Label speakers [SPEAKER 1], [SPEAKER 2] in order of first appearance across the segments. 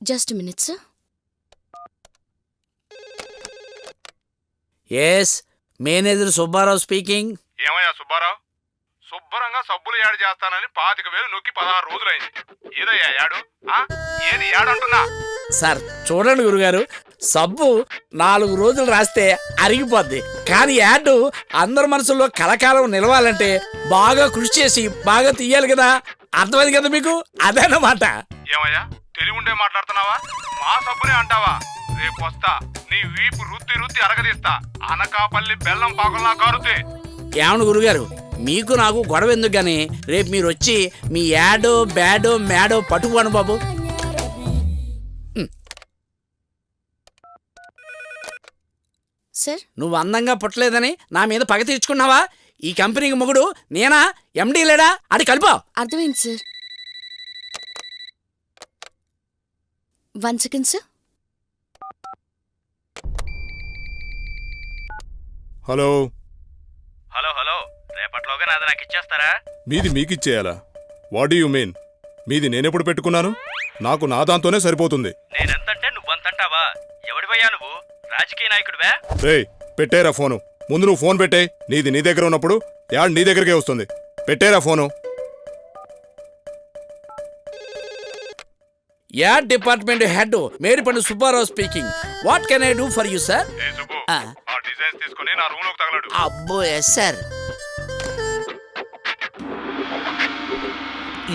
[SPEAKER 1] Just minute sir
[SPEAKER 2] yes manager Subbarao speaking
[SPEAKER 3] ఏమయ్యా సుబ్బారావు శుభ్రంగా సబ్బులు యాడ్ చేస్తానని పాతిక వేలు నొక్కి పదహారు రోజులైంది. ఏదయ్యా యాడు? ఆ? ఏది యాడ్ అంటున్నా
[SPEAKER 2] సార్ చూడండి గురుగారు. సబ్బు నాలుగు రోజులు రాస్తే అరిగిపోద్ది. కానీ యాడ్ అందరి మనసుల్లో కలకాలం నిలవాలంటే బాగా కృషి చేసి బాగా తీయాలి కదా? అర్థమైంది కదా మీకు? అదన్నమాట
[SPEAKER 3] ఏమయ్యా? తెలివి ఉండే మాట్లాడుతున్నావా? మా సబ్బునే అంటావా? రేపు వస్తా. నీ వీపు రుత్తి రుత్తి అరగదీస్తా. అనకాపల్లి బెల్లం పాకల్లా కారుతే.
[SPEAKER 2] ఏమను గురుగారు? మీకు నాకు గొడవ ఎందుకు గాని? రేపు మీరు వచ్చి మీ యాడో బ్యాడో మ్యాడో పట్టుకోండి బాబు.
[SPEAKER 1] సార్?
[SPEAKER 2] నువ్వు అందంగా పుట్టలేదని నా మీద పగ తీర్చుకున్నావా? ఈ కంపెనీకి మొగుడు నేనా? ఎండీ లేడా? అది కలిపా.
[SPEAKER 1] అర్థమైంది sir. One second sir
[SPEAKER 4] hello
[SPEAKER 5] hello hello రేపట్లోగా నాది నాకు ఇచ్చేస్తారా?
[SPEAKER 4] మీది మీకిచ్చేయాలా? వాట్ యు మీన్ మీది నేనెప్పుడు పెట్టుకున్నాను? నాకు నా దాంతోనే సరిపోతుంది.
[SPEAKER 5] నేనెంతంటే నువ్వంతంటావా? ఎవడివయ్యా నువ్వు? రాజకీయ నాయకుడివే?
[SPEAKER 4] రేయ్ పెట్టేరా ఫోను. ముందు నువ్వు ఫోన్ పెట్టే. నీది నీ దగ్గర ఉన్నప్పుడు యాడ్ నీ దగ్గరికే వస్తుంది. పెట్టేరా phone.
[SPEAKER 2] Ad department head మేడిపండు Subbarao speaking. What can I do for you sir అబ్బో ఎస్ సార్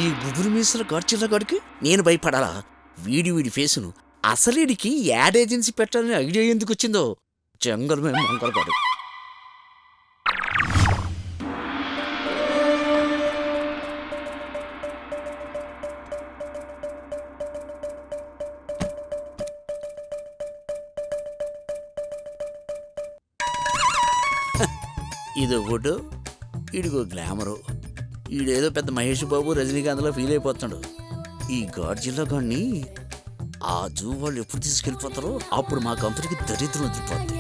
[SPEAKER 2] ఈ గుబురు మీసల గడిచిన గడికి నేను భయపడాలా? వీడి వీడి ఫేసును అసలేడికి యాడ్ ఏజెన్సీ పెట్టాలని ఐడియా ఎందుకు వచ్చిందో? జంగల్ మేము మంగళపడు ఇది ఒకటి ఈడిగో గ్లామరు ఈడేదో పెద్ద మహేష్ బాబు రజనీకాంత్లో ఫీల్ అయిపోతున్నాడు. ఈ గాడ్జిల్లా గాన్ని ఆ జూ వాళ్ళు ఎప్పుడు తీసుకెళ్ళిపోతారో అప్పుడు మా కంపెనీకి దరిద్రం వదిలిపోద్ది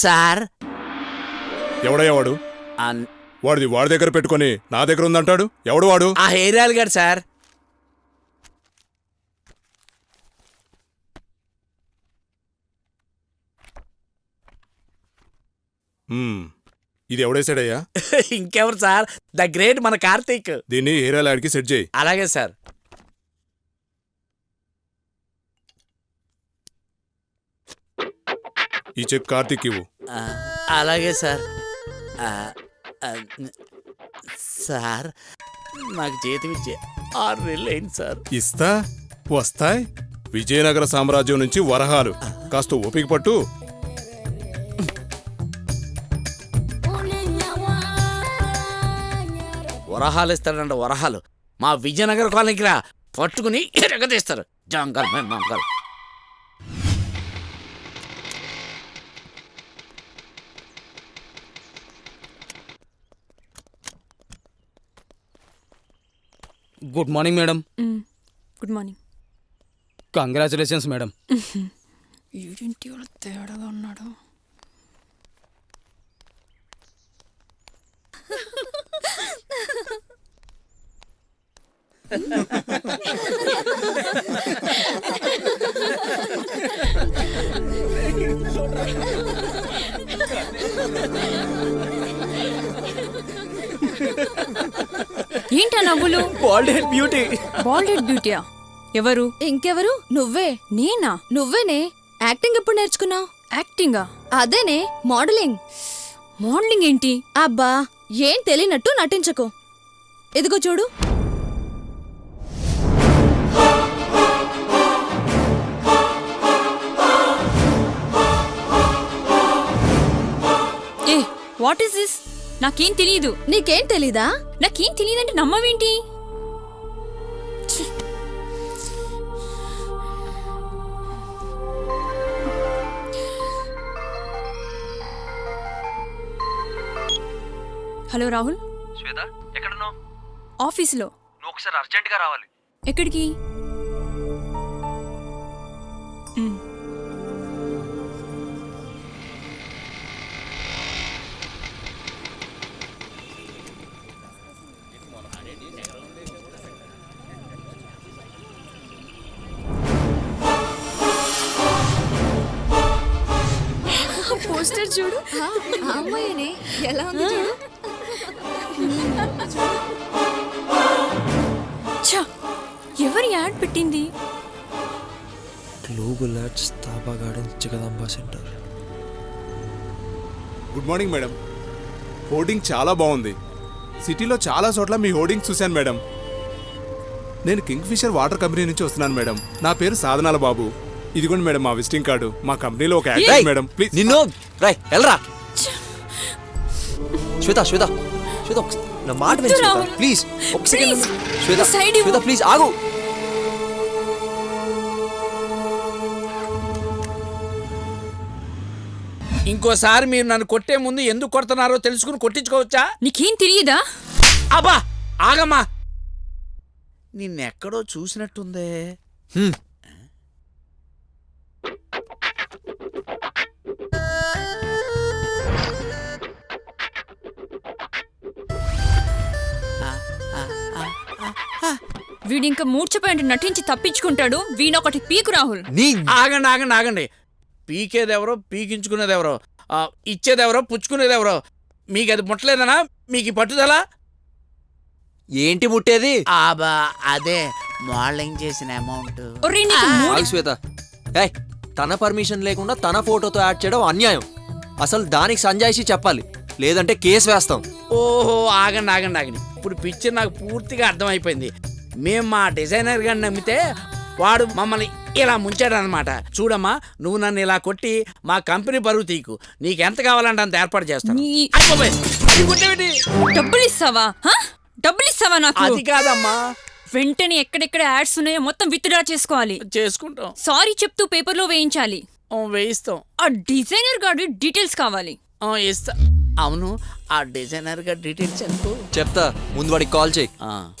[SPEAKER 2] సార్!
[SPEAKER 4] ఎవడయ్యా వాడు? వాడిది వాడి దగ్గర పెట్టుకొని నా దగ్గర ఉందంటాడు? ఎవడు వాడు?
[SPEAKER 2] ఆ హెయిర్ ఆయిల్ గారు సార్.
[SPEAKER 4] ఇది ఎవడేసాడయ్యా
[SPEAKER 2] ఇంకెవరు సార్? ద గ్రేట్ మన కార్తీక్.
[SPEAKER 4] దీన్ని హీరో యాడ్కి సెట్ చేయి.
[SPEAKER 2] అలాగే సార్.
[SPEAKER 4] ఈ చెక్ కార్తీక్ ఇవ్వు.
[SPEAKER 2] ఆ, అలాగే సార్. ఆ, ఆ, సార్ నాకు జీతం ఇచ్చే ఆరు నెలలు అయింది సార్.
[SPEAKER 4] ఇస్తా వస్తాయ్. విజయనగర సామ్రాజ్యం నుంచి వరహాలు. కాస్త ఓపిక పట్టు.
[SPEAKER 2] వరహాలు ఇస్తాడంట వరహాలు. మా విజయనగర కాలనీకి రా. పట్టుకుని ఎరగదీస్తారు. జంగల్ మే Mangal
[SPEAKER 6] good morning madam
[SPEAKER 7] good morning
[SPEAKER 6] congratulations madam
[SPEAKER 7] ఏంటి వాళ్ళ తేడాగా ఉన్నాడు. ఏంటా నవ్వులు?
[SPEAKER 6] Bald head beauty
[SPEAKER 7] bald head బ్యూటీయా ఎవరు?
[SPEAKER 1] ఇంకెవరు? నువ్వే.
[SPEAKER 7] నేనా?
[SPEAKER 1] నువ్వేనే. యాక్టింగ్ ఎప్పుడు నేర్చుకున్నావు?
[SPEAKER 7] యాక్టింగా
[SPEAKER 1] అదేనే మోడలింగ్
[SPEAKER 7] మోడలింగ్ ఏంటి?
[SPEAKER 1] అబ్బా ఏం తెలియనట్టు నటించకు. ఇదిగో చూడు.
[SPEAKER 7] ఏ వాట్ ఈస్ దిస్ నాకేం తెలియదు
[SPEAKER 1] నీకేం తెలీదా?
[SPEAKER 7] నాకేం తెలియదంటే నమ్మవేంటి? హలో రాహుల్.
[SPEAKER 5] శ్వేత ఎక్కడున్నావు?
[SPEAKER 7] ఆఫీస్లో.
[SPEAKER 5] నువ్వు ఒకసారి అర్జెంట్గా రావాలి.
[SPEAKER 7] ఎక్కడికి? పోస్టర్
[SPEAKER 1] చూడు. అమ్మాయిని. ఎలా ఉంది చూడు.
[SPEAKER 7] ఎవరి యాడ్ పెట్టింది?
[SPEAKER 8] Global ads తాబా garden Jagadamba centre.
[SPEAKER 4] Good morning madam. Hoarding చాలా బాగుంది. సిటీలో చాలా చోట్ల మీ హోర్డింగ్ చూశాను మేడం. నేను కింగ్ ఫిషర్ వాటర్ కంపెనీ నుంచి వస్తున్నాను మేడం. నా పేరు సాధనాల బాబు. ఇదిగోండి మేడం మా విజిటింగ్ కార్డు. మా కంపెనీలో ఒక యాడ్ మేడం. ప్లీజ్.
[SPEAKER 8] నిన్ను! రై ఎల్రా! శ్వేత శ్వేత శ్వేత నా మాట విను
[SPEAKER 7] వద్దు
[SPEAKER 8] శ్వేత
[SPEAKER 7] రాహుల్.
[SPEAKER 8] ప్లీజ్ ఒక సెకండ్
[SPEAKER 7] Please.
[SPEAKER 8] శ్వేత
[SPEAKER 7] Side ఇవ్వు.
[SPEAKER 8] శ్వేత ప్లీజ్ ఆగు
[SPEAKER 2] ఇంకోసారి మీరు నన్ను కొట్టే ముందు ఎందుకు కొడుతున్నారో తెలుసుకుని కొట్టించుకోవచ్చా
[SPEAKER 7] నీకేం తెలియదా
[SPEAKER 2] అబ్బా ఆగమ్మా నిన్నెక్కడో చూసినట్టుందే
[SPEAKER 8] హ్మ్.
[SPEAKER 7] వీడు ఇంకా మూర్చపోయి నటించి తప్పించుకుంటాడు. వీణొకటి పీకు రాహుల్.
[SPEAKER 8] నీ
[SPEAKER 2] ఆగండి ఆగండి ఆగండి. పీకేదెవరో పీకించుకునేదెవరో ఆ, ఇచ్చేదెవరో పుచ్చుకునేదెవరో మీకు అది ముట్టలేదనా? మీకు ఈ పట్టుదల?
[SPEAKER 8] ఏంటి ముట్టేది?
[SPEAKER 2] ఆబా అదే మోడలింగ్ చేసిన అమౌంట్.
[SPEAKER 7] ఒరే నీకు మూడు
[SPEAKER 8] ఆగు శ్వేత. ఏయ్ తన పర్మిషన్ లేకుండా తన ఫోటోతో యాడ్ చేయడం అన్యాయం. అసలు దానికి సంజాయిషి చెప్పాలి. లేదంటే కేసు వేస్తాం.
[SPEAKER 2] ఓహో ఆగండి ఆగండి ఆగండి. ఇప్పుడు పిక్చర్ నాకు పూర్తిగా అర్థమైపోయింది. మేము మా డిజైనర్ గారిని నమ్మితే వాడు మమ్మల్ని ఇలా ముంచాడు అనమాట చూడమ్మా నువ్వు నన్ను ఇలా కొట్టి మా కంపెనీ బరువు తీకు. నీకు ఎంత కావాలంటే అంత ఏర్పాటు చేస్తాను.
[SPEAKER 7] నీ-
[SPEAKER 2] అయిపోయి. అది కొట్టేమిటి?
[SPEAKER 7] డబ్బులు ఇస్తావా హ? డబ్బులు ఇస్తావా నాకు?
[SPEAKER 2] అది కాదమ్మా.
[SPEAKER 7] వెంటనే ఎక్కడెక్కడ యాడ్స్ ఉన్నాయో మొత్తం విత్డ్రా చేసుకోవాలి.
[SPEAKER 2] చేసుకుంటాం.
[SPEAKER 7] సారీ చెప్తూ పేపర్లో వేయించాలి.
[SPEAKER 2] ఆ, వేయిస్తాం.
[SPEAKER 7] ఆ డిజైనర్ గాడి డీటెయిల్స్ కావాలి.
[SPEAKER 2] ఆ, ఇస్తా. అవును ఆ డిజైనర్గా డీటెయిల్స్ ఎందుకు
[SPEAKER 8] చెప్తా ముందు వాడికి కాల్ చేయి.
[SPEAKER 2] ఆ.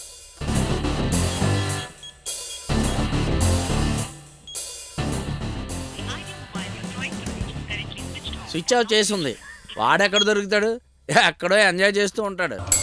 [SPEAKER 2] స్విచ్ ఆఫ్ చేసి ఉంది. వాడెక్కడ దొరుకుతాడు? ఎక్కడో ఎంజాయ్ చేస్తూ ఉంటాడు.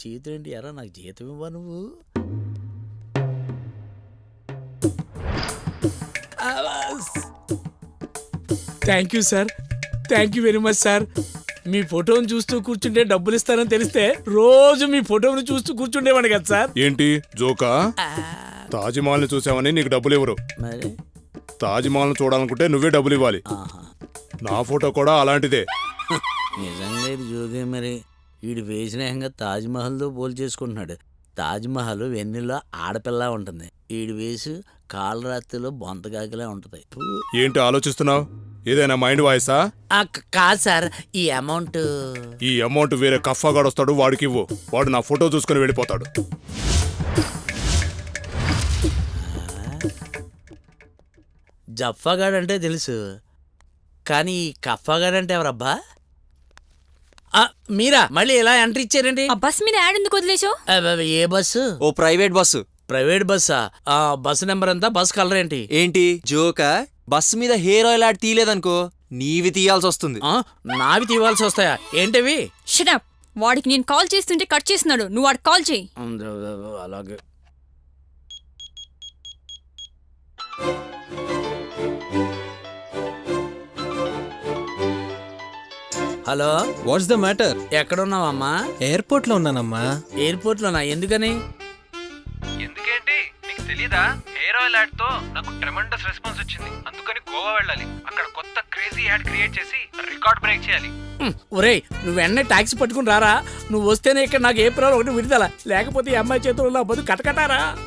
[SPEAKER 2] మీసాలు మీ చేతులు ఏంటి ఎరా నాకు జీతం ఇవ్వ నువ్వు. Thank you sir thank you very much sir మీ ఫోటోని చూస్తూ కూర్చుంటే డబ్బులు ఇస్తారని తెలిస్తే రోజు మీ ఫోటోని చూస్తూ కూర్చుండేవాడు కదా సార్
[SPEAKER 4] ఏంటి? జోకా? తాజ్ మహల్ని చూసావని నీకు డబ్బులు ఇవ్వరు.
[SPEAKER 2] మరి?
[SPEAKER 4] తాజ్ మహల్ చూడాలనుకుంటే నువ్వే డబ్బులు ఇవ్వాలి. నా ఫోటో కూడా అలాంటిదే.
[SPEAKER 2] నిజంగా ఇది జోగే మరి. వీడు వేసినాయంగా తాజ్ మహల్తో పోల్ చేసుకుంటున్నాడు. తాజ్ మహల్ వెన్నెల్లో ఆడపిల్ల ఉంటుంది. వీడి వేసి కాలరాత్రిలో బొంతగాకిలా ఉంటుంది.
[SPEAKER 4] ఏంటి ఆలోచిస్తున్నావు? ఏదైనా మైండ్ వాయిసా?
[SPEAKER 2] కాదు సార్. ఈ అమౌంట్
[SPEAKER 4] ఈ అమౌంట్ వేరే కఫాగాడు వస్తాడు వాడికి ఇవ్వు వాడు నా ఫోటో చూసుకుని వెళ్ళిపోతాడు.
[SPEAKER 2] జఫాగాడ్ అంటే తెలుసు. కానీ ఈ కఫాగాడ్ అంటే ఎవరబ్బా? మీరా? మళ్ళీ ఇలా ఎంట్రీ ఇచ్చారండి?
[SPEAKER 7] ఆ బస్ మీద యాడ్ ఎందుకు
[SPEAKER 2] అబ్బబ్బ, ఏ బస్సు?
[SPEAKER 8] ఓ ప్రైవేట్ బస్సు.
[SPEAKER 2] ప్రైవేట్ బస్సా? ఆ, బస్సు నెంబర్ ఎంత బస్ కలర్ ఏంటి?
[SPEAKER 8] ఏంటి? జోకా? బస్సు మీద హెయిర్ ఆయిల్ యాడ్ తీయలేదనుకో నీవి తీయాల్సి వస్తుంది.
[SPEAKER 2] ఆ, నావి తీవాల్సి వస్తాయా? ఏంటివి?
[SPEAKER 7] షటప్ వాడికి నేను కాల్ చేస్తుంటే కట్ చేస్తున్నాడు. నువ్వు వాడికి కాల్ చేయి.
[SPEAKER 2] అలాగే. హలో?
[SPEAKER 9] వాట్స్ ద మ్యాటర్
[SPEAKER 2] ఎక్కడున్నావమ్మా?
[SPEAKER 9] ఎయిర్పోర్ట్లో ఉన్నానమ్మా.
[SPEAKER 2] ఎయిర్పోర్ట్ లోనా ఎందుకని?
[SPEAKER 5] ఎందుకేంటి? నీకు తెలీదా? హెయిర్ ఆయిల్ యాడ్తో నాకు ట్రెమండస్ రెస్పాన్స్ వచ్చింది. అందుకని గోవా వెళ్ళాలి. అక్కడ కొత్త క్రేజీ యాడ్ క్రియేట్ చేసి రికార్డ్ బ్రేక్ చేయాలి.
[SPEAKER 2] ఒరేయ్ నువ్వు వెంటనే టాక్సీ పట్టుకుని రారా? నువ్వు వస్తేనే ఇక్కడ నాకు ఏప్రిల్ ఒకటి విడుదల లేకపోతే ఈ అమ్మాయి చేతుల్లో నా బతుకు కటకటారా?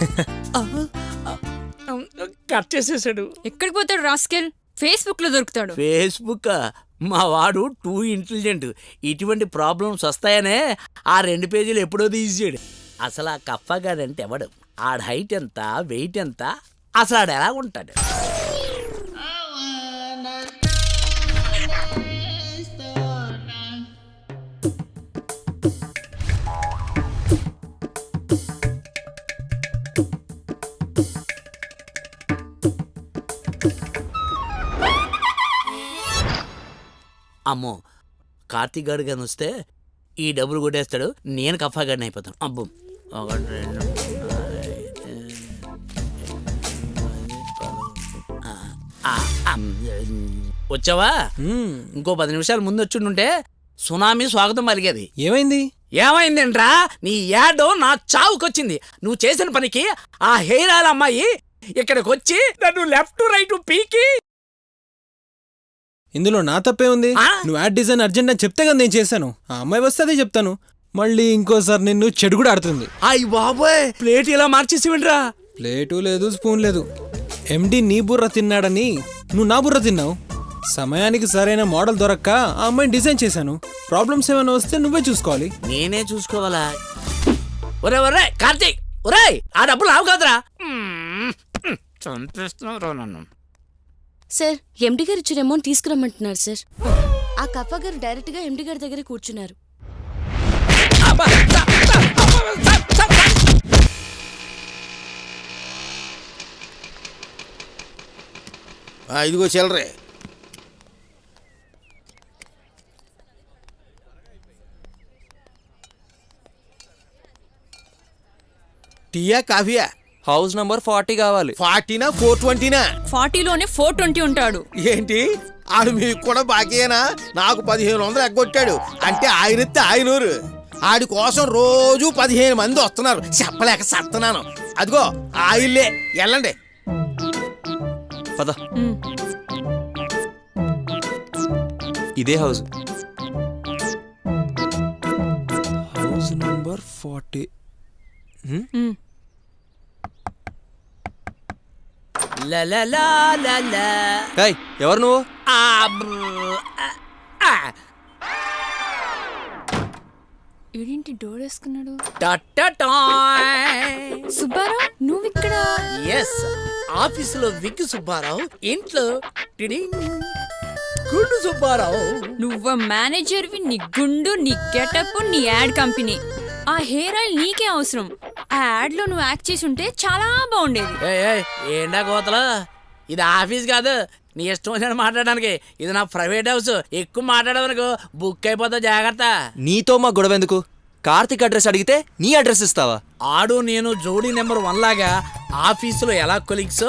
[SPEAKER 2] కట్ చేసేసాడు.
[SPEAKER 7] ఎక్కడికి పోతాడు రాస్కెల్? ఫేస్బుక్లో దొరుకుతాడు.
[SPEAKER 2] ఫేస్బుక్ మా వాడు టూ ఇంటెలిజెంట్. ఇటువంటి ప్రాబ్లమ్స్ వస్తాయనే ఆ రెండు పేజీలు ఎప్పుడో తీసాడు అసలు ఆ కప్పగాడంటే ఎవడు ఆడ హైట్ ఎంత? వెయిట్ ఎంత? అసలు ఆడు ఎలా ఉంటాడు? అమ్మో కార్తీక్ గారు కానీ వస్తే ఈ డబ్బులు కొట్టేస్తాడు నేను కఫాగాడిని అయిపోతాను. అబ్బో. ఒకటి రెండు వచ్చావా ఇంకో పది నిమిషాలు ముందు వచ్చుంటుంటే సునామీ స్వాగతం పలిగేది.
[SPEAKER 9] ఏమైంది?
[SPEAKER 2] ఏమైందేంట్రా? నీ యాడ్ నా చావుకొచ్చింది. నువ్వు చేసిన పనికి ఆ హెయిర్ ఆయిల్ అమ్మాయి ఇక్కడికి వచ్చి నన్ను లెఫ్ట్ రైట్ పీకి
[SPEAKER 9] ఇందులో నా తప్పే ఉంది? నువ్వు యాడ్ డిజైన్ అర్జెంట్ అని చెప్తే కదా నేను చేశాను. ఆ అమ్మాయి వస్తే అదే చెప్తాను. మళ్ళీ ఇంకోసారి నిన్ను చెడు కూడా ఆడుతుంది.
[SPEAKER 2] అయ్య బాబోయ్! ప్లేట్ ఇలా మార్చేసి వింట్రా
[SPEAKER 9] ప్లేటు లేదు స్పూన్ లేదు. ఎండి నీ బుర్ర తిన్నాడని నువ్వు నా బుర్ర తిన్నావు. సమయానికి సరైన మోడల్ దొరక్క ఆ అమ్మాయిని డిజైన్ చేశాను. ప్రాబ్లమ్స్ ఏమైనా వస్తే నువ్వే చూసుకోవాలి.
[SPEAKER 2] నేనే చూసుకోవాలా? ఒరే ఒరే కార్తీక్! ఒరే ఆ డబ్బులు ఆవు కాదురా. నన్ను.
[SPEAKER 1] సార్ ఎండి గారు ఇచ్చిన అమౌంట్ తీసుకురమ్మంటున్నారు సార్. ఆ కఫ గారు డైరెక్ట్గా ఎండి గారి దగ్గర కూర్చున్నారు.
[SPEAKER 10] ఇదిగో చెల్లరే. టీయా కాఫీయా?
[SPEAKER 8] హౌస్ నంబర్ ఫార్టీ కావాలి.
[SPEAKER 10] ఫార్టీనా? ఫోర్ ట్వంటీనా?
[SPEAKER 7] ఫార్టీలోనే ఫోర్ ట్వంటీ ఉంటాడు.
[SPEAKER 10] ఏంటి? ఆడు మీకు కూడా బాకీయేనా? నాకు పదిహేను వందలు ఎగ్గొట్టాడు. అంటే ఆయన ఎత్తే ఆయన ఊరు ఆడి కోసం రోజు పదిహేను మంది వస్తున్నారు. చెప్పలేక సత్తనాను అదిగో ఆయిల్లే వెళ్ళండి
[SPEAKER 8] పద. ఇదే హౌస్.
[SPEAKER 2] లా, లా, లా, లా, లా.
[SPEAKER 8] హాయ్ ఎవరు నువ్వు.
[SPEAKER 7] వీడేంటి డోర్ వేసుకున్నాడు. సుబ్బారావు నువ్వు ఇక్కడ
[SPEAKER 2] ఎస్ ఆఫీసులో విగ్గు సుబ్బారావు ఇంట్లో టిడింగ్. గుండు సుబ్బారావు
[SPEAKER 7] నువ్వు మేనేజర్వి నీ గుండు నీ గెటప్ నీ యాడ్ కంపెనీ ఆ హెయిర్ ఆయిల్ నీకే అవసరం ఆ యాడ్లో నువ్వు యాక్ట్ చేసి ఉంటే చాలా బాగుండేది.
[SPEAKER 2] ఏయ్, ఏయ్, ఏంటా కోతలు? ఇది ఆఫీస్ కాదు నీ ఇష్టం వచ్చినట్టు మాట్లాడడానికి. ఇది నా ప్రైవేట్ హౌస్ ఎక్కువ మాట్లాడవనుకో బుక్ అయిపోతా జాగ్రత్త.
[SPEAKER 8] నీతో మా గొడవ ఎందుకు? కార్తిక్ అడ్రస్ అడిగితే నీ అడ్రస్ ఇస్తావా?
[SPEAKER 2] ఆడు నేను జోడీ నెంబర్ వన్ లాగా ఆఫీసులో ఎలా కొలీగ్స్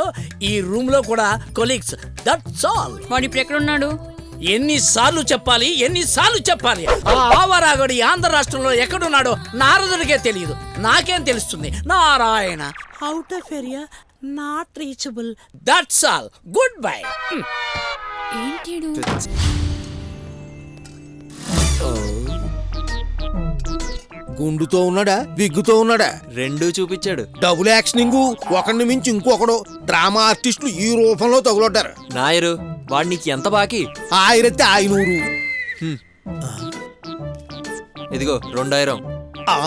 [SPEAKER 2] ఈ రూమ్లో కూడా కొలీగ్స్ దట్స్ ఆల్
[SPEAKER 7] వాడు ఇప్పుడు ఎక్కడ ఉన్నాడు?
[SPEAKER 2] ఎన్నిసార్లు చెప్పాలి ఎన్నిసార్లు చెప్పాలి? ఆ ఆవరాగడి ఆంధ్ర రాష్ట్రంలో ఎక్కడున్నాడో నారదుడికే తెలియదు. నాకేం తెలుస్తుంది? Narayana. Out of area not reachable that's all goodbye
[SPEAKER 7] ఏంటి?
[SPEAKER 10] గుండుతో ఉన్నాడా? విగ్గుతో ఉన్నాడా?
[SPEAKER 8] రెండూ చూపించాడు.
[SPEAKER 10] డబుల్ యాక్షనింగ్ ఒకరిని మించి ఇంకొకడు. డ్రామా ఆర్టిస్టులు ఈ రూపంలో తగులొడ్డారు.
[SPEAKER 8] నాయరు వాడు నీకు ఎంత బాకీ
[SPEAKER 10] ఆయన ఊరు
[SPEAKER 8] ఇదిగో రెండాయిరం
[SPEAKER 10] ఆ?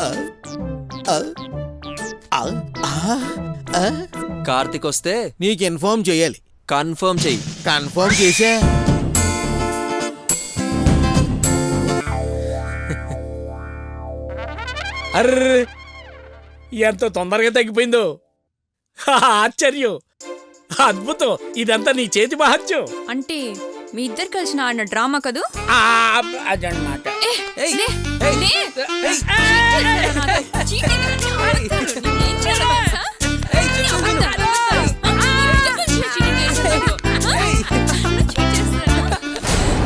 [SPEAKER 10] ఆ? ఆ? ఆ? ఆ? ఆ?
[SPEAKER 8] కార్తిక్ వస్తే
[SPEAKER 10] నీకు ఇన్ఫార్మ్ చేయాలి
[SPEAKER 8] కన్ఫర్మ్ చెయ్యి
[SPEAKER 10] కన్ఫర్మ్ చేసా
[SPEAKER 2] అర్రే ఎంత తొందరగా తగ్గిపోయిందో ఆశ్చర్యం అద్భుతం ఇదంతా నీ చేతి మహత్యం
[SPEAKER 7] అంటే మీ ఇద్దరు కలిసిన ఆడిన డ్రామా కదు అదనమాట చీటింగ్